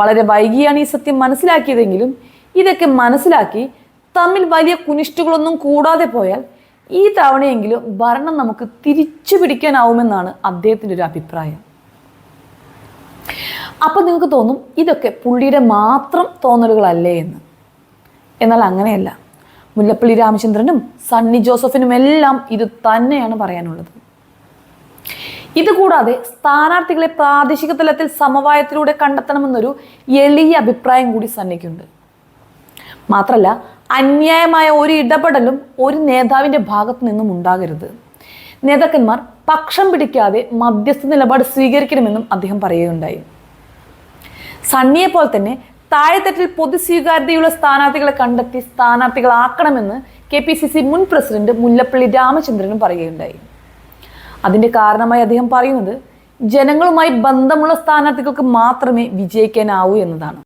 വളരെ വൈകിയാണ് ഈ സത്യം മനസ്സിലാക്കിയതെങ്കിലും ഇതൊക്കെ മനസ്സിലാക്കി തമ്മിൽ വലിയ കുനിഷ്ടുകളൊന്നും കൂടാതെ പോയാൽ ഈ തവണയെങ്കിലും ഭരണം നമുക്ക് തിരിച്ചു പിടിക്കാനാവുമെന്നാണ് അദ്ദേഹത്തിന്റെ ഒരു അഭിപ്രായം. അപ്പം നിങ്ങൾക്ക് തോന്നും ഇതൊക്കെ പുള്ളിയുടെ മാത്രം തോന്നലുകളല്ലേ എന്ന്. എന്നാൽ അങ്ങനെയല്ല. മുല്ലപ്പള്ളി രാമചന്ദ്രനും സണ്ണി ജോസഫിനും എല്ലാം ഇത് തന്നെയാണ് പറയാനുള്ളത്. ഇതുകൂടാതെ സ്ഥാനാർത്ഥികളെ പ്രാദേശിക തലത്തിൽ സമവായത്തിലൂടെ കണ്ടെത്തണമെന്നൊരു എളിയ അഭിപ്രായം കൂടി സന്നിക്കുണ്ട് മാത്രമല്ല അന്യായമായ ഒരു ഇടപെടലും ഒരു നേതാവിന്റെ ഭാഗത്തു നിന്നും ഉണ്ടാകരുത്. നേതാക്കന്മാർ പക്ഷം പിടിക്കാതെ മധ്യസ്ഥ നിലപാട് സ്വീകരിക്കണമെന്നും അദ്ദേഹം പറയുകയുണ്ടായി. സണ്ണിയെ പോലെ തന്നെ താഴെത്തട്ടിൽ പൊതു സ്വീകാര്യതയുള്ള സ്ഥാനാർത്ഥികളെ കണ്ടെത്തി സ്ഥാനാർത്ഥികളാക്കണമെന്ന് കെ പി സി സി മുൻ പ്രസിഡന്റ് മുല്ലപ്പള്ളി രാമചന്ദ്രനും പറയുകയുണ്ടായി. അതിന്റെ കാരണമായി അദ്ദേഹം പറയുന്നത് ജനങ്ങളുമായി ബന്ധമുള്ള സ്ഥാനാർത്ഥികൾക്ക് മാത്രമേ വിജയിക്കാനാവൂ എന്നതാണ്.